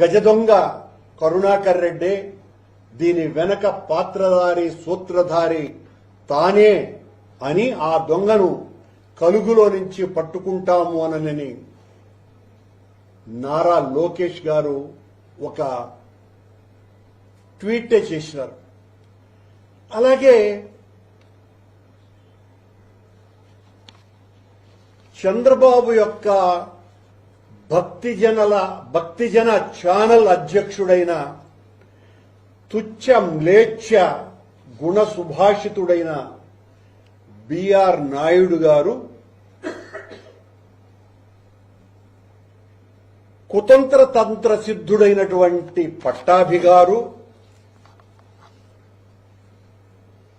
గజ దొంగ కరుణాకర్ రెడ్డి దీని వెనక పాత్రధారి సూత్రధారి తానే అని ఆ దొంగను కలుగులో నుంచి పట్టుకుంటాము అనని నారా లోకేష్ గారు ఒక ట్వీట్ చేసినారు. అలాగే చంద్రబాబు యొక్క భక్తిజనల భక్తిజన ఛానల్ అధ్యక్షుడైన తుచ్చ మ్లేచ్ఛ గుణ సుభాషితుడైన బిఆర్ నాయుడు గారు కుతంత్ర తంత్ర సిద్ధుడైనటువంటి పట్టాభి గారు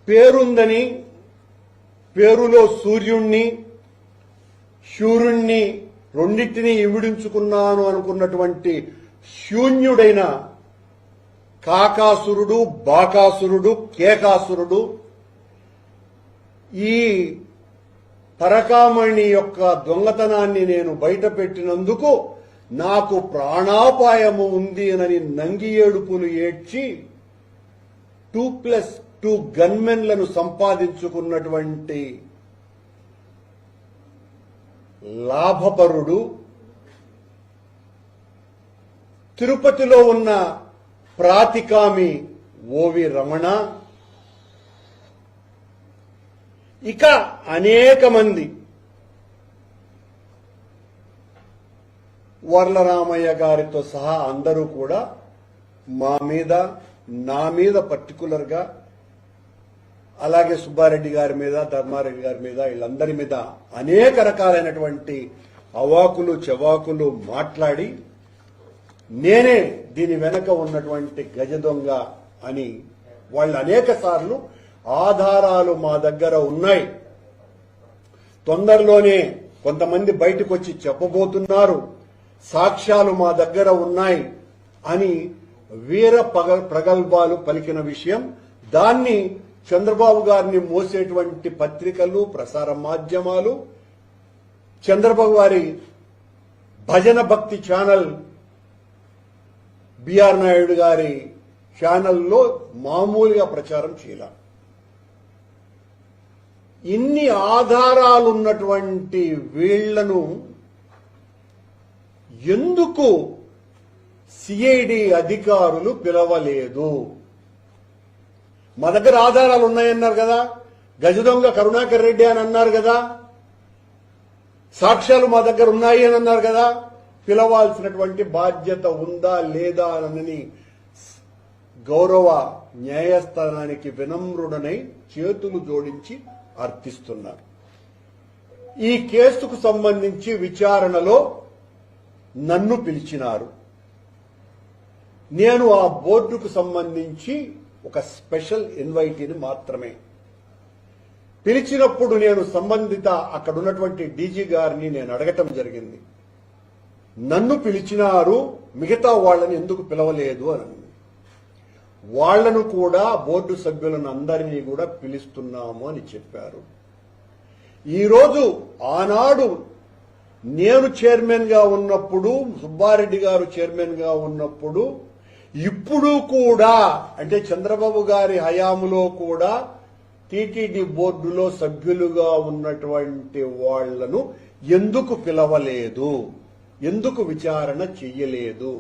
పేరుందని పేరులో సూర్యుణ్ణి శూరుణ్ణి రెండింటినీ ఇవిడించుకున్నాను అనుకున్నటువంటి శూన్యుడైన కాకాసురుడు బాకాసురుడు కేకాసురుడు ఈ పరకామణి యొక్క దొంగతనాన్ని నేను బయట పెట్టినందుకు నాకు ప్రాణాపాయము ఉంది అని నంగి ఏడుపులు ఏడ్చి టూ ప్లస్ టూ గన్మెన్లను సంపాదించుకున్నటువంటి లాభపరుడు తిరుపతిలో ఉన్న ప్రాతికామి ఓవి రమణ. ఇక అనేక మంది వర్లరామయ్య గారితో సహా అందరూ కూడా మా మీద నా మీద పర్టికులర్గా అలాగే సుబ్బారెడ్డి గారి మీద ధర్మారెడ్డి గారి మీద వీళ్ళందరి మీద అనేక రకాలైనటువంటి అవాకులు చెవాకులు మాట్లాడి నేనే దీని వెనక ఉన్నటువంటి గజ దొంగ అని వాళ్ళు అనేక సార్లు ఆధారాలు మా దగ్గర ఉన్నాయి. తొందరలోనే కొంతమంది బయటకు వచ్చి చెప్పబోతున్నారు సాక్ష్యాలు మా దగ్గర ఉన్నాయి అని వీర ప్రగల్భాలు పలికిన విషయం దాన్ని చంద్రబాబు గారిని మోసేటువంటి పత్రికలు ప్రసార మాధ్యమాలు చంద్రబాబు గారి భజన భక్తి ఛానల్ బిఆర్ నాయుడు గారి ఛానల్లో మామూలుగా ప్రచారం చేయాల. ఇన్ని ఆధారాలున్నటువంటి వీళ్ళను ఎందుకు సిఐడి అధికారులు పిలవలేదు? మా దగ్గర ఆధారాలు ఉన్నాయన్నారు కదా. గజదొంగ కరుణాకర్ రెడ్డి అని అన్నారు కదా. సాక్ష్యాలు మా దగ్గర ఉన్నాయి అని అన్నారు కదా. పిలవాల్సినటువంటి బాధ్యత ఉందా లేదా అని గౌరవ న్యాయస్థానానికి వినమ్రుడనై చేతులు జోడించి అర్థిస్తున్నారు. ఈ కేసుకు సంబంధించి విచారణలో నన్ను పిలిచినారు. నేను ఆ బోర్డుకు సంబంధించి ఒక స్పెషల్ ఇన్వైటీని మాత్రమే. పిలిచినప్పుడు నేను సంబంధిత అక్కడున్నటువంటి డీజీ గారిని నేను అడగటం జరిగింది. నన్ను పిలిచినారు మిగతా వాళ్ళని ఎందుకు పిలవలేదు అని వాళ్ళను కూడా బోర్డు సభ్యులను అందరినీ కూడా పిలుస్తున్నాము అని చెప్పారు. ఈరోజు ఆనాడు నేను చైర్మన్గా ఉన్నప్పుడు సుబ్బారెడ్డి గారు చైర్మన్గా ఉన్నప్పుడు ఇప్పుడు కూడా అంటే చంద్రబాబు గారి హయాములో కూడా టీటీడీ బోర్డులో సభ్యులుగా ఉన్నటువంటి వాళ్ళను ఎందుకు పిలవలేదు? ఎందుకు విచారణ చెయ్యలేదు?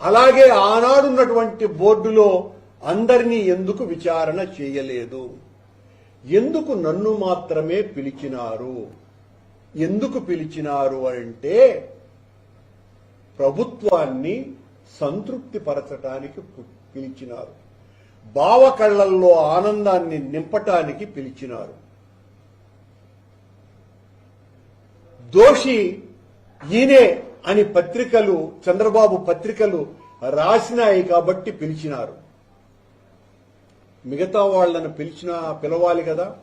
అలాగే ఆనాడున్నటువంటి బోర్డులో అందరినీ ఎందుకు విచారణ చేయలేదు ఎందుకు నన్ను మాత్రమే పిలిచినారు? ఎందుకు పిలిచినారు అంటే ప్రభుత్వాన్ని సంతృప్తి పరచటానికి పిలిచినారు. భావకళ్ళల్లో ఆనందాన్ని నింపటానికి పిలిచినారు. దోషి ఈయనే అని పత్రికలు చంద్రబాబు పత్రికలు రాసినాయి కాబట్టి పిలిచినారు. మిగతా వాళ్ళను పిలిచినా పిలవాలి కదా?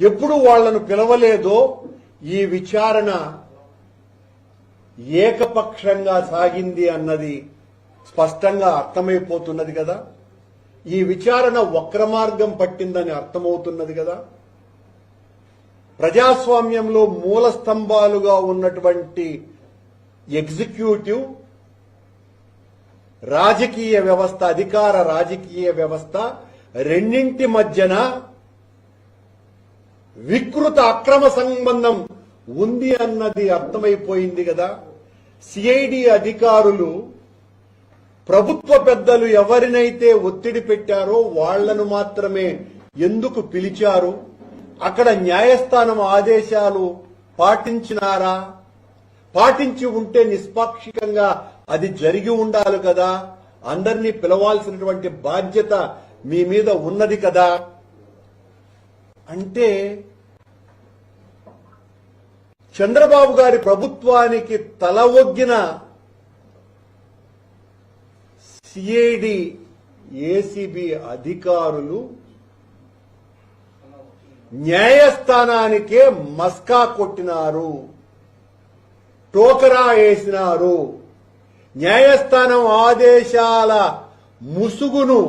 ఎప్పుడు వాళ్ళను పిలవలేదో ఈ విచారణ ఏకపక్షంగా సాగింది అన్నది స్పష్టంగా అర్థమైపోతున్నది కదా? ఈ విచారణ వక్రమార్గం పట్టిందని అర్థమవుతున్నది కదా? ప్రజాస్వామ్యంలో మూల స్తంభాలుగా ఉన్నటువంటి ఎగ్జిక్యూటివ్ రాజకీయ వ్యవస్థ అధికార రాజకీయ వ్యవస్థ రెండింటి మధ్యన వికృత అక్రమ సంబంధం ఉంది అన్నది అర్థమైపోయింది కదా? సిఐడి అధికారులు ప్రభుత్వ పెద్దలు ఎవరినైతే ఒత్తిడి పెట్టారో వాళ్ళను మాత్రమే ఎందుకు పిలిచారు? అక్కడ న్యాయస్థానం ఆదేశాలు పాటించినారా? పాటించి ఉంటే నిష్పాక్షికంగా అది జరిగి ఉండాలి కదా? అందరినీ పిలవాల్సినటువంటి బాధ్యత మీ మీద ఉన్నది కదా? అంటే చంద్రబాబు గారి ప్రభుత్వానికి తల ఒగ్గిన సిఐడి ఏసీబీ అధికారులు న్యాయస్థానానికే మస్కా కొట్టినారు టోకరా వేసినారు. న్యాయస్థానం ఆదేశాల ముసుగును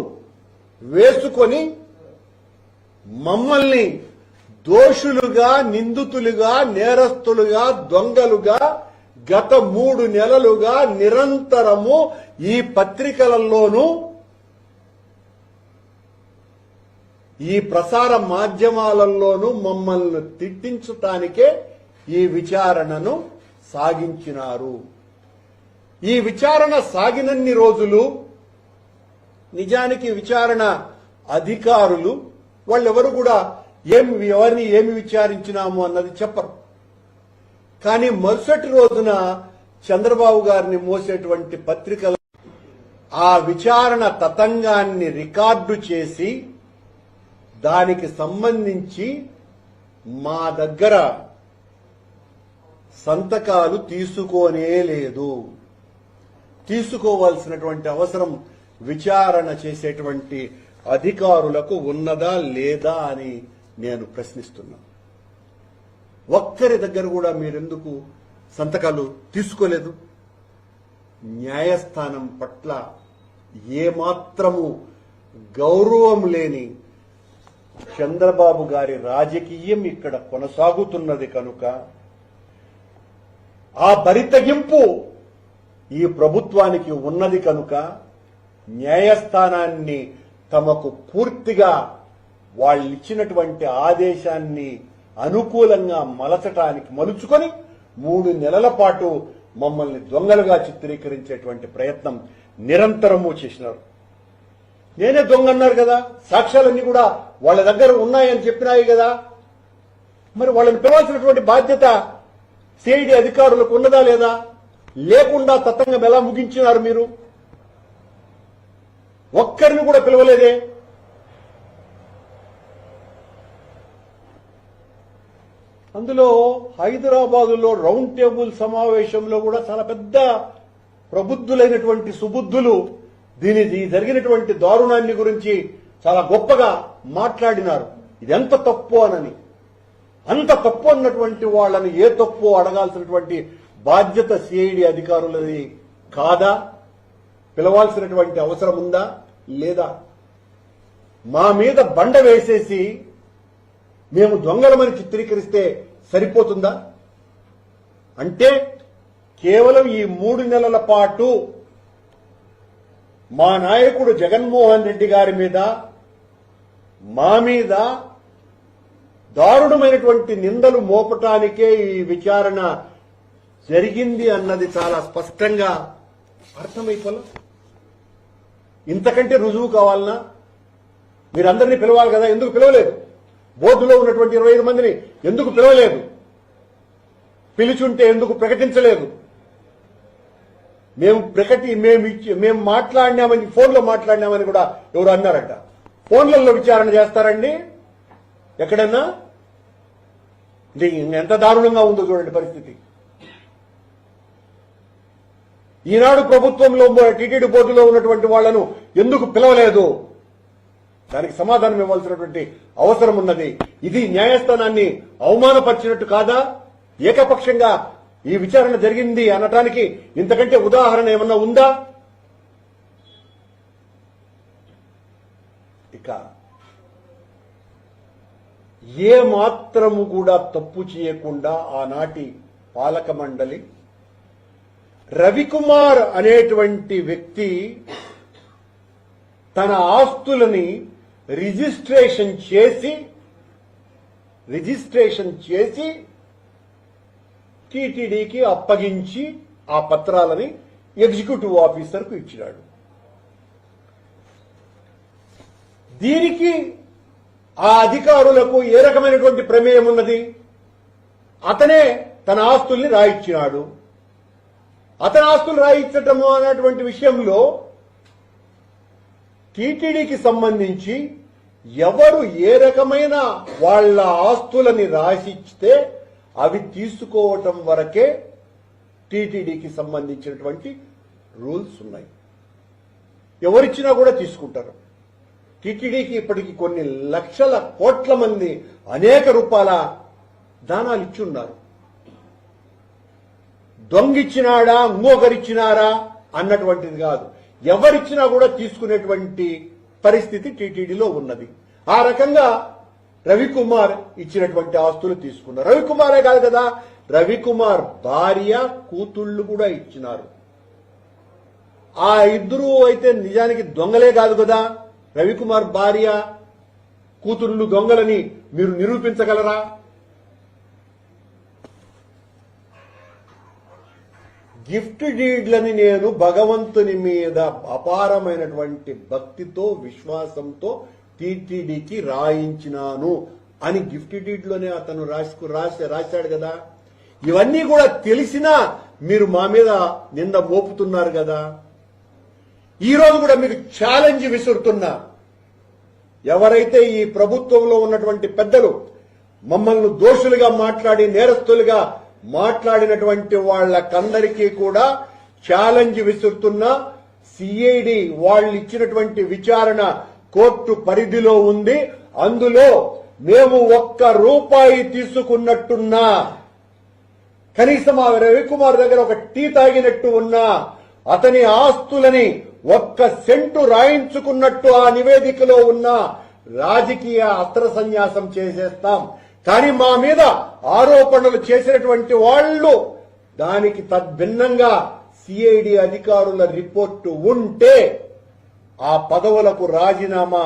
వేసుకొని మమ్మల్ని దోషులుగా నిందితులుగా నేరస్తులుగా దొంగలుగా గత మూడు నెలలుగా నిరంతరము ఈ పత్రికలలోనూ ఈ ప్రసార మాధ్యమాలలోనూ మమ్మల్ని తిట్టించటానికే ఈ విచారణను సాగించినారు. ఈ విచారణ సాగినన్ని రోజులు నిజానికి విచారణ అధికారులు వాళ్ళెవరు కూడా ఏమి ఎవరిని ఏమి విచారించినాము అన్నది చెప్పరు. కానీ మరుసటి రోజున చంద్రబాబు గారిని మోసేటువంటి పత్రికలు ఆ విచారణ తతంగాన్ని రికార్డు చేసి దానికి సంబంధించి మా దగ్గర సంతకాలు తీసుకోనే లేదు. తీసుకోవాల్సినటువంటి అవసరం విచారణ చేసేటువంటి అధికారులకు ఉన్నదా లేదా అని నేను ప్రశ్నిస్తున్నాను. ఒక్కరి దగ్గర కూడా మీరెందుకు సంతకాలు తీసుకోలేదు? న్యాయస్థానం పట్ల ఏమాత్రము గౌరవం లేని చంద్రబాబు గారి రాజకీయం ఇక్కడ కొనసాగుతున్నది కనుక ఆ బరితగింపు ఈ ప్రభుత్వానికి ఉన్నది కనుక న్యాయస్థానాన్ని తమకు పూర్తిగా వాళ్ళు ఇచ్చినటువంటి ఆదేశాన్ని అనుకూలంగా మలచటానికి మలుచుకొని మూడు నెలల పాటు మమ్మల్ని దొంగలుగా చిత్రీకరించేటువంటి ప్రయత్నం నిరంతరము చేసినారు. నేనే దొంగ అన్నారు కదా. సాక్ష్యాలన్నీ కూడా వాళ్ళ దగ్గర ఉన్నాయని చెప్పినాయి కదా. మరి వాళ్ళని పిలవాల్సినటువంటి బాధ్యత సిఐడి అధికారులకు ఉన్నదా లేదా? లేకుండా తతంగం ఎలా ముగించినారు మీరు? ఒక్కరిని కూడా పిలవలేదే. అందులో హైదరాబాదులో రౌండ్ టేబుల్ సమావేశంలో కూడా చాలా పెద్ద ప్రబుద్ధులైనటువంటి సుబుద్ధులు దీని జరిగినటువంటి దారుణాన్ని గురించి చాలా గొప్పగా మాట్లాడినారు. ఇది ఎంత తప్పు అనని. అంత తప్పు అన్నటువంటి వాళ్ళని ఏ తప్పు అడగాల్సినటువంటి బాధ్యత సిఐడి అధికారులది కాదా? పిలవాల్సినటువంటి అవసరం ఉందా? లేదా? మా మీద బండ వేసేసి మేము దొంగలమని చిత్రీకరిస్తే సరిపోతుందా? అంటే కేవలం ఈ మూడు నెలల పాటు మా నాయకుడు జగన్మోహన్ రెడ్డి గారి మీద మా మీద దారుణమైనటువంటి నిందలు మోపటానికే ఈ విచారణ జరిగింది అన్నది చాలా స్పష్టంగా అర్థమైపోలే? ఇంతకంటే రుజువు కావాలనా? మీరందరినీ పిలవాలి కదా ఎందుకు పిలవలేదు? బోర్డులో ఉన్నటువంటి ఇరవై ఐదు మందిని ఎందుకు పిలవలేదు? పిలిచుంటే ఎందుకు ప్రకటించలేదు? మేము ప్రకటి మేము ఇచ్చి మేము మాట్లాడినామని ఫోన్లో మాట్లాడినామని కూడా ఎవరు అన్నారట. ఫోన్లలో విచారణ చేస్తారండి? ఎక్కడన్నా? ఇది ఎంత దారుణంగా ఉందో చూడండి పరిస్థితి. ఈనాడు ప్రభుత్వంలో టీటీడీ బోర్డులో ఉన్నటువంటి వాళ్ళను ఎందుకు పిలవలేదు? దానికి సమాధానం ఇవ్వాల్సినటువంటి అవసరం ఉన్నది. ఇది న్యాయస్థానాన్ని అవమానపరిచినట్టు కాదా? ఏకపక్షంగా ఈ విచారణ జరిగింది అనటానికి ఇంతకంటే ఉదాహరణ ఏమన్నా ఉందా? ఇక ఏ మాత్రము కూడా తప్పు చేయకుండా ఆనాటి పాలక మండలి రవికుమార్ అనేటువంటి వ్యక్తి తన ఆస్తులని రిజిస్ట్రేషన్ చేసి రిజిస్ట్రేషన్ చేసి టీటీడీకి అప్పగించి ఆ పత్రాలని ఎగ్జిక్యూటివ్ ఆఫీసర్కు ఇచ్చినాడు. దీనికి ఆ అధికారులకు ఏ రకమైనటువంటి ప్రమేయం ఉన్నది? అతనే తన ఆస్తుల్ని రాయిచ్చినాడు. అతని ఆస్తులు రాయించటము అన్నటువంటి విషయంలో టీటీడీకి సంబంధించి ఎవరు ఏ రకమైన వాళ్ళ ఆస్తులని రాసిస్తే అవి తీసుకోవటం వరకే టీటీడీకి సంబంధించినటువంటి రూల్స్ ఉన్నాయి. ఎవరిచ్చినా కూడా తీసుకుంటారు. టీటీడీకి ఇప్పటికి కొన్ని లక్షల కోట్ల మంది అనేక రూపాయల దానాలు ఇచ్చి ఉన్నారు దొంగిచ్చినాడా ఇంకొకరిచ్చినారా అన్నటువంటిది కాదు. ఎవరిచ్చినా కూడా తీసుకునేటువంటి పరిస్థితి టీటీడీలో ఉన్నది. ఆ రకంగా రవికుమార్ ఇచ్చినటువంటి ఆస్తులు తీసుకున్నారు. రవికుమారే కాదు కదా రవికుమార్ భార్య కూతుళ్ళు కూడా ఇచ్చినారు. ఆ ఇద్దరు అయితే నిజానికి దొంగలే కాదు కదా రవికుమార్ భార్య కూతుళ్ళు దొంగలని మీరు నిరూపించగలరా? గిఫ్ట్ డీడ్లని నేను భగవంతుని మీద అపారమైనటువంటి భక్తితో విశ్వాసంతో టీటీడీకి రాయించినాను అని గిఫ్ట్ డీడ్లోనే అతను రాసుకు రాసి రాశాడు కదా. ఇవన్నీ కూడా తెలిసినా మీరు మా మీద నింద మోపుతున్నారు కదా. ఈ రోజు కూడా మీకు ఛాలెంజ్ విసురుతున్నా. ఎవరైతే ఈ ప్రభుత్వంలో ఉన్నటువంటి పెద్దలు మమ్మల్ని దోషులుగా మాట్లాడి నేరస్తులుగా మాట్లాడినటువంటి వాళ్ళకందరికీ కూడా ఛాలెంజ్ విసురుతున్న సిఐడి వాళ్ళు ఇచ్చినటువంటి విచారణ కోర్టు పరిధిలో ఉంది. అందులో మేము ఒక్క రూపాయి తీసుకున్నట్టున్నా కనీసం ఆ రవికుమార్ దగ్గర ఒక టీ తాగినట్టు ఉన్నా అతని ఆస్తులని ఒక్క సెంటు రాయించుకున్నట్టు ఆ నివేదికలో ఉన్న రాజకీయ అస్త్ర సన్యాసం చేసేస్తాం. కానీ మా మీద ఆరోపణలు చేసినటువంటి వాళ్ళు దానికి తద్భిన్నంగా సిఐడి అధికారుల రిపోర్టు ఉంటే ఆ పదవులకు రాజీనామా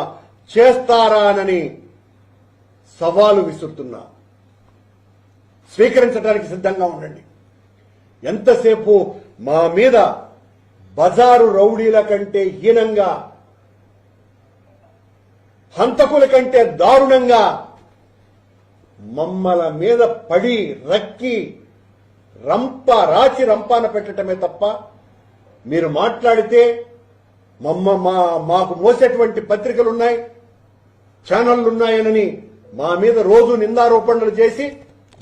చేస్తారానని సవాలు విసురుతున్నా. స్వీకరించడానికి సిద్ధంగా ఉండండి. ఎంతసేపు మా మీద బజారు రౌడీల కంటే హీనంగా హంతకుల కంటే దారుణంగా మమ్మల మీద పడి రక్కి రంప రాచి రంపాన పెట్టడమే తప్ప మీరు మాట్లాడితే మమ్మ మా మాకు మోసేటువంటి పత్రికలు ఉన్నాయి ఉన్నాయనని మా మీద రోజు నిందారోపణలు చేసి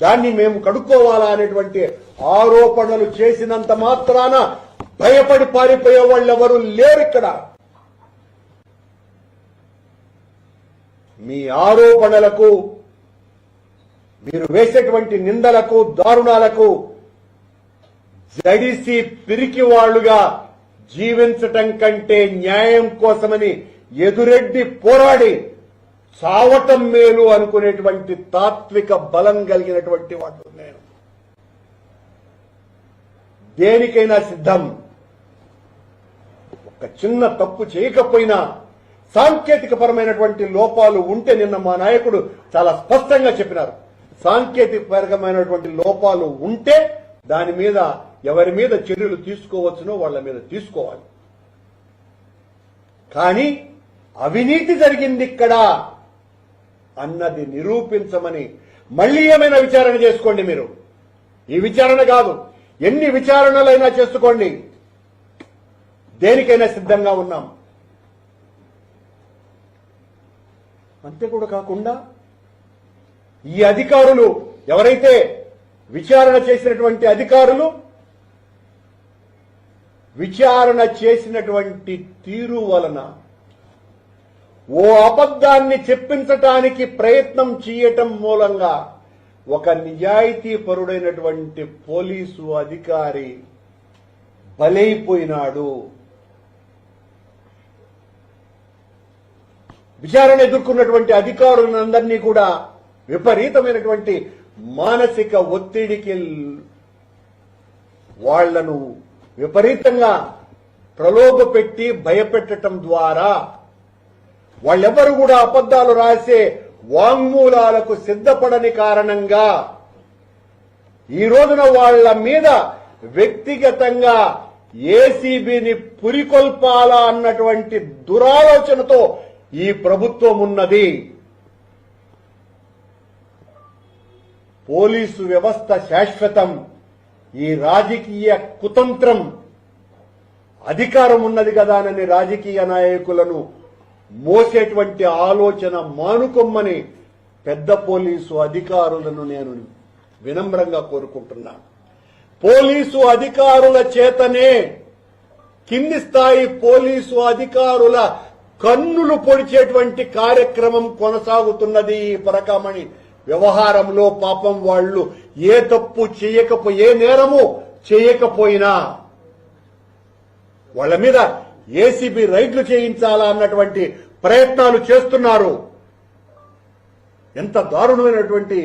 దాన్ని మేము కడుక్కోవాలా అనేటువంటి ఆరోపణలు చేసినంత మాత్రాన భయపడి పారిపోయే వాళ్ళు ఎవరు లేరు ఇక్కడ. మీ ఆరోపణలకు మీరు వేసేటువంటి నిందలకు దారుణాలకు జడిసి పిరికి వాళ్ళుగా జీవించటం కంటే న్యాయం కోసమని ఎదురెడ్డి పోరాడి చావటం మేలు అనుకునేటువంటి తాత్విక బలం కలిగినటువంటి వాడు నేను. దేనికైనా సిద్ధం. ఒక చిన్న తప్పు చేయకపోయినా సాంకేతిక పరమైనటువంటి లోపాలు ఉంటే నిన్న మా నాయకుడు చాలా స్పష్టంగా చెప్పినారు. సాంకేతిక పరమైనటువంటి లోపాలు ఉంటే దాని మీద ఎవరి మీద చర్యలు తీసుకోవచ్చునో వాళ్ళ మీద తీసుకోవాలి. కానీ అవినీతి జరిగింది ఇక్కడ అన్నది నిరూపించమని మళ్ళీ ఏమైనా విచారణ చేసుకోండి మీరు. ఈ విచారణ కాదు ఎన్ని విచారణలైనా చేసుకోండి. దేనికైనా సిద్ధంగా ఉన్నాం. అంతే కూడా కాకుండా ఈ అధికారులు ఎవరైతే విచారణ చేసినటువంటి అధికారులు విచారణ చేసినటువంటి తీరు వలన ఓ అబద్ధాన్ని చెప్పించటానికి ప్రయత్నం చేయటం మూలంగా ఒక నిజాయితీ పరుడైనటువంటి పోలీసు అధికారి బలైపోయినాడు. విచారణ ఎదుర్కొన్నటువంటి అధికారులందరినీ కూడా విపరీతమైనటువంటి మానసిక ఒత్తిడికి వాళ్ళను విపరీతంగా ప్రలోభపెట్టి భయపెట్టడం ద్వారా వాళ్ళెవరు కూడా అబద్ధాలు రాసే వాంగ్మూలాలకు సిద్ధపడని కారణంగా ఈ రోజున వాళ్ళ మీద వ్యక్తిగతంగా ఏసీబీని పురికొల్పాలా అన్నటువంటి దురాలోచనతో ఈ ప్రభుత్వం ఉన్నది. పోలీసు వ్యవస్థ శాశ్వతం. ఈ రాజకీయ కుతంత్రం అధికారం ఉన్నది కదా అని రాజకీయ నాయకులను మోసేటువంటి ఆలోచన మానుకొమ్మని పెద్ద పోలీసు అధికారులను నేను వినమ్రంగా కోరుకుంటున్నాను పోలీసు అధికారుల చేతనే కింది స్థాయి పోలీసు అధికారుల కన్నులు పొడిచేటువంటి కార్యక్రమం కొనసాగుతున్నది ఈ పరకామణి. వ్యవహారంలో పాపం వాళ్ళు ఏ తప్పు చేయకపో ఏ నేరము చేయకపోయినా వాళ్ళ మీద ఏసీబీ రైడ్లు చేయించాలా అన్నటువంటి ప్రయత్నాలు చేస్తున్నారు. ఎంత దారుణమైనటువంటి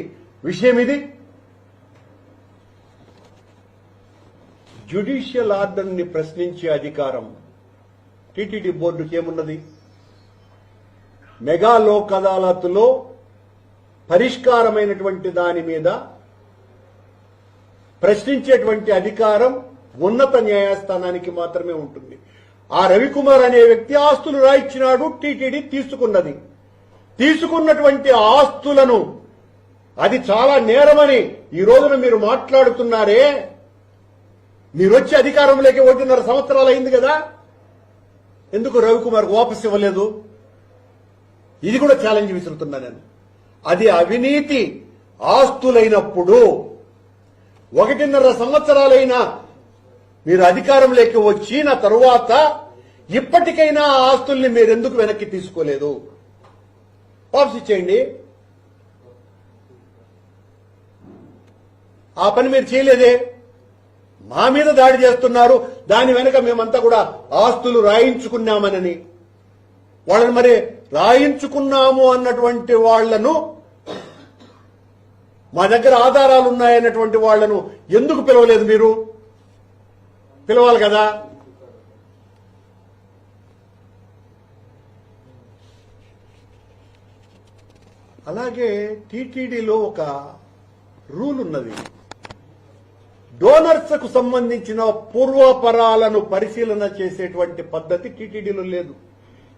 విషయం ఇది. జ్యుడిషియల్ ఆర్డర్ని ప్రశ్నించే అధికారం టీటీడీ బోర్డుకి ఏమున్నది? మెగా లోక్ అదాలత్లో పరిష్కారమైనటువంటి దాని మీద ప్రశ్నించేటువంటి అధికారం ఉన్నత న్యాయస్థానానికి మాత్రమే ఉంటుంది. ఆ రవికుమార్ అనే వ్యక్తి ఆస్తులు రాయించినాడు టీటీడీ తీసుకున్నది. తీసుకున్నటువంటి ఆస్తులను అది చాలా నేరమని ఈ రోజున మీరు మాట్లాడుతున్నారే. మీరు వచ్చి అధికారంలోకి ఒకటిన్నర సంవత్సరాలు అయింది కదా. ఎందుకు రవికుమార్ వాపస్ ఇవ్వలేదు? ఇది కూడా ఛాలెంజ్ విసురుతున్నా నేను. అది అవినీతి ఆస్తులైనప్పుడు ఒకటిన్నర సంవత్సరాలైనా మీరు అధికారంలోకి వచ్చిన తరువాత ఇప్పటికైనా ఆ ఆస్తుల్ని మీరెందుకు వెనక్కి తీసుకోలేదు? పాప్స్ ఇచ్చేయండి. ఆ పని మీరు చేయలేదే. మా మీద దాడి చేస్తున్నారు. దాని వెనక మేమంతా కూడా ఆస్తులు రాయించుకున్నామనని. వాళ్ళని మరి రాయించుకున్నాము అన్నటువంటి వాళ్ళను మా దగ్గర ఆధారాలు ఉన్నాయన్నటువంటి వాళ్ళను ఎందుకు పిలవలేదు మీరు? పిలవాలి కదా? అలాగే టీటీడీలో ఒక రూల్ ఉన్నది డోనర్స్కు సంబంధించిన పూర్వాపరాలను పరిశీలన చేసేటువంటి పద్ధతి టీటీడీలో లేదు.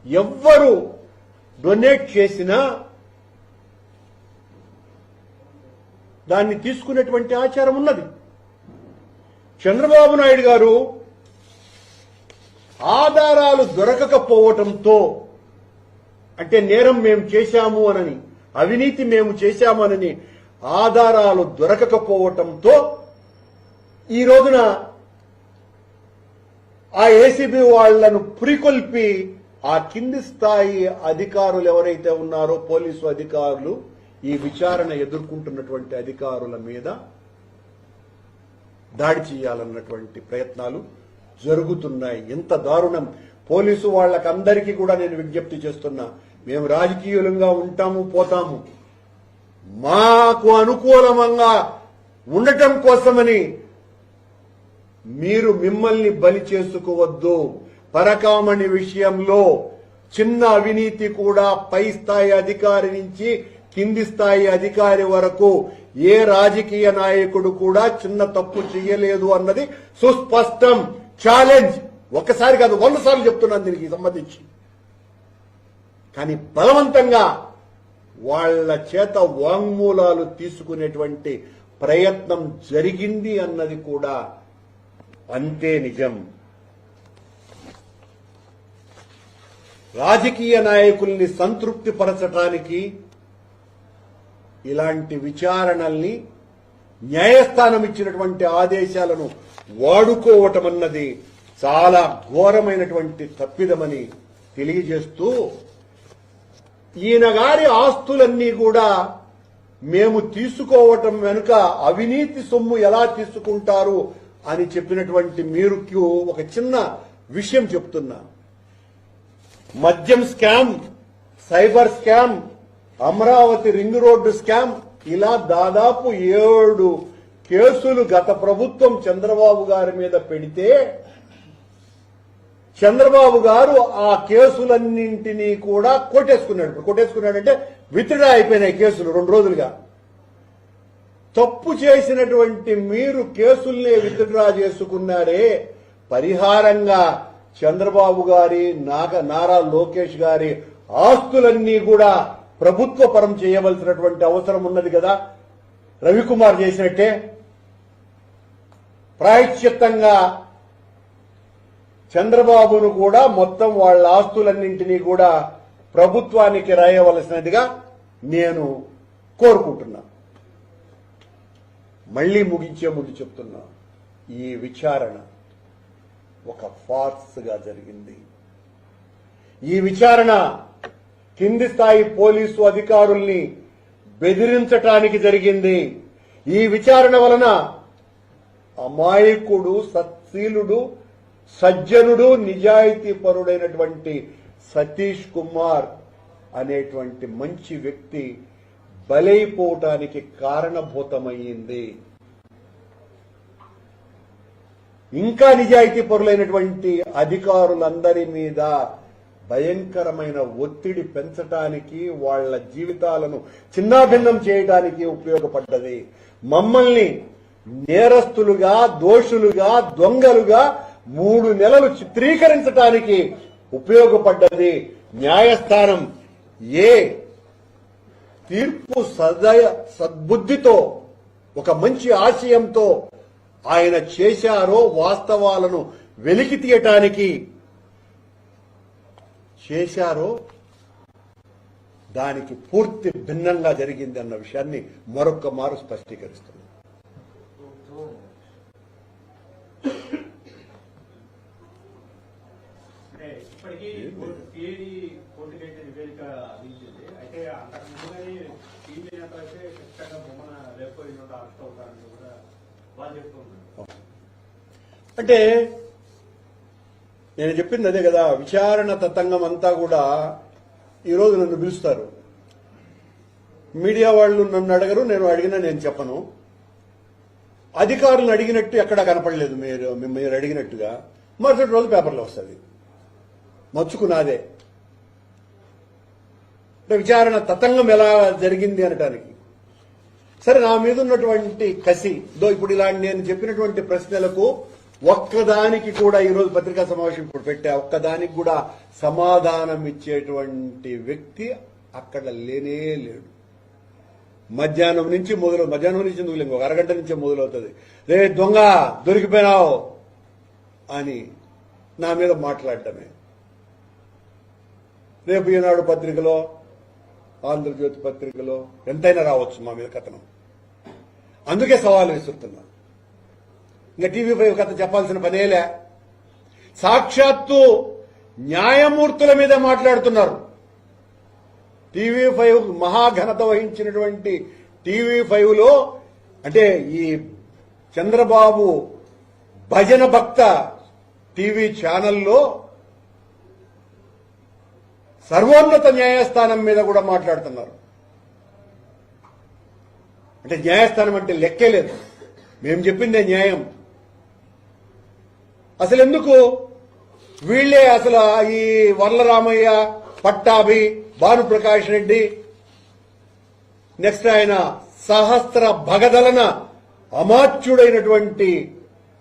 ఎవ్వరు డొనేట్ చేసినా దాన్ని తీసుకునేటువంటి ఆచారం ఉన్నది. చంద్రబాబు నాయుడు గారు ఆధారాలు దొరకకపోవటంతో అంటే నేరం మేము చేశాము అనని అవినీతి మేము చేశామనని ఆధారాలు దొరకకపోవటంతో ఈ రోజున ఆ ఏసీబీ వాళ్ళను పురికొల్పి ఆ కింది స్థాయి అధికారులు ఎవరైతే ఉన్నారో పోలీసు అధికారులు ఈ విచారణ ఎదుర్కొంటున్నటువంటి అధికారుల మీద దాడి చేయాలన్నటువంటి ప్రయత్నాలు జరుగుతున్నాయి. ఇంత దారుణం. పోలీసు వాళ్ళకందరికీ కూడా నేను విజ్ఞప్తి చేస్తున్నా మేము రాజకీయులంగా ఉంటాము పోతాము. మాకు అనుకూలంగా ఉండటం కోసమని మీరు మిమ్మల్ని బలి చేసుకోవద్దు. పరకామణి విషయంలో చిన్న అవినీతి కూడా పై స్థాయి అధికారి నుంచి కింది స్థాయి అధికారి వరకు ఏ రాజకీయ నాయకుడు కూడా చిన్న తప్పు చేయలేదు అన్నది సుస్పష్టం. ఛాలెంజ్. ఒకసారి కాదు వంద సార్లు చెప్తున్నాను దీనికి సంబంధించి. కానీ బలవంతంగా వాళ్ళ చేత వాంగ్మూలాలు తీసుకునేటువంటి ప్రయత్నం జరిగింది అన్నది కూడా అంతే నిజం. రాజకీయ నాయకుల్ని సంతృప్తిపరచడానికి ఇలాంటి విచారణల్ని న్యాయస్థానం ఇచ్చినటువంటి ఆదేశాలను వాడుకోవటం అన్నది చాలా ఘోరమైనటువంటి తప్పిదమని తెలియజేస్తూ ఈయన గారి ఆస్తులన్నీ కూడా మేము తీసుకోవటం వెనుక అవినీతి సొమ్ము ఎలా తీసుకుంటారు అని చెప్పినటువంటి మీరుకు ఒక చిన్న విషయం చెప్తున్నా. మద్యం scam cyber scam Amaravati ring road scam ఇలా దాదాపు ఏడు కేసులు గత ప్రభుత్వం చంద్రబాబు గారి మీద పెడితే చంద్రబాబు గారు ఆ కేసులన్నింటినీ కూడా కొట్టేసుకున్నాడు. ఇప్పుడు కొట్టేసుకున్నాడంటే విత్డ్రా అయిపోయినాయి కేసులు రెండు రోజులుగా. తప్పు చేసినటువంటి మీరు కేసుల్ని విత్డ్రా చేసుకున్నారే. పరిహారంగా చంద్రబాబు గారి నాగ నారా లోకేష్ గారి ఆస్తులన్నీ కూడా ప్రభుత్వ పరం చేయవలసినటువంటి అవసరం ఉన్నది కదా. రవికుమార్ చేసినట్టే. ప్రాయశ్చిత్తంగా చంద్రబాబును కూడా మొత్తం వాళ్ళ ఆస్తులన్నింటినీ కూడా ప్రభుత్వానికి రాయవలసినదిగా నేను కోరుకుంటున్నా. మళ్ళీ ముగించే ముందు చెప్తున్నా. ఈ విచారణ ఒక ఫార్స్గా జరిగింది. ఈ విచారణ కింది స్థాయి పోలీసు అధికారుల్ని బెదిరించటానికి జరిగింది. ఈ విచారణ వలన అమాయకుడు సత్శీలుడు సజ్జనుడు నిజాయితీ పరుడైనటువంటి సతీష్ కుమార్ అనేటువంటి మంచి వ్యక్తి బలైపోవటానికి కారణభూతమయ్యింది. ఇంకా నిజాయితీ పరులైనటువంటి అధికారులందరి మీద భయంకరమైన ఒత్తిడి పెంచటానికి వాళ్ళ జీవితాలను చిన్నాభిన్నం చేయటానికి ఉపయోగపడ్డది. మమ్మల్ని నేరస్తులుగా దోషులుగా దొంగలుగా మూడు నెలలు చిత్రీకరించటానికి ఉపయోగపడ్డది. న్యాయస్థానం ఏ తీర్పు సదయ సద్బుద్ధితో ఒక మంచి ఆశయంతో ఆయన చేశారో వాస్తవాలను వెలికి తీయటానికి చేశారో దానికి పూర్తి భిన్నంగా జరిగింది అన్న విషయాన్ని మరొక్క మారు స్పష్టీకరిస్తుంది. అంటే నేను చెప్పింది అదే కదా విచారణ తతంగం అంతా కూడా ఈరోజు నన్ను పిలుస్తారు. మీడియా వాళ్ళు నన్ను అడగరు నేను అడిగినా నేను చెప్పను. అధికారులను అడిగినట్టు ఎక్కడా కనపడలేదు మీరు మీరు అడిగినట్టుగా. మరుసటి రోజు పేపర్లో వస్తుంది. మచ్చుకున్నాదే. అంటే విచారణ తతంగం ఎలా జరిగింది అనటానికి. సరే నా మీద ఉన్నటువంటి కసి దో ఇప్పుడు ఇలాంటి నేను చెప్పినటువంటి ప్రశ్నలకు ఒక్కదానికి కూడా ఈరోజు పత్రికా సమావేశం ఇప్పుడు పెట్టా. ఒక్కదానికి కూడా సమాధానం ఇచ్చేటువంటి వ్యక్తి అక్కడ లేనే లేడు. మధ్యాహ్నం నుంచి మొదలు మధ్యాహ్నం నుంచి ఎందుకు ఇంకొక అరగంట నుంచే మొదలవుతుంది. రే దొంగ దొరికిపోయినావు అని నా మీద మాట్లాడటమే. రేపు ఈనాడు పత్రికలో ఆంధ్రజ్యోతి పత్రికలో ఎంతైనా రావచ్చు మా మీద కథనం. అందుకే సవాలు విసురుతున్నా. ఇంకా టీవీ ఫైవ్ కథ చెప్పాల్సిన పనేలే సాక్షాత్తు న్యాయమూర్తుల మీద మాట్లాడుతున్నారు. టీవీ ఫైవ్ మహాఘనత వహించినటువంటి టీవీ ఫైవ్లో అంటే ఈ చంద్రబాబు భజన భక్త టీవీ ఛానల్లో సర్వోన్నత న్యాయస్థానం మీద కూడా మాట్లాడుతున్నారు. అంటే న్యాయస్థానం అంటే లెక్కే లేదు. మేము చెప్పిందే న్యాయం. అసలు ఎందుకు వీళ్ళే అసలు ఈ వరలరామయ్య పట్టాభి భానుప్రకాష్ రెడ్డి. నెక్స్ట్ ఆయన సహస్ర భగదలన అమాత్యుడైనటువంటి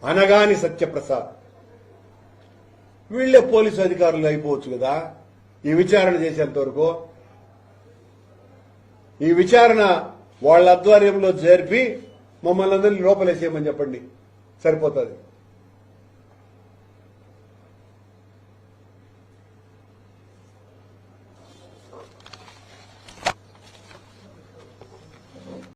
అనగాని సత్యప్రసాద్. వీళ్ళే పోలీసు అధికారులు అయిపోవచ్చు కదా? ఈ విచారణ చేసేంత వరకు ఈ విచారణ వాళ్ళ ఆధ్వర్యంలో జరిపి మమ్మల్ని అందరినీ లోపలేసేయమని చెప్పండి. సరిపోతుంది.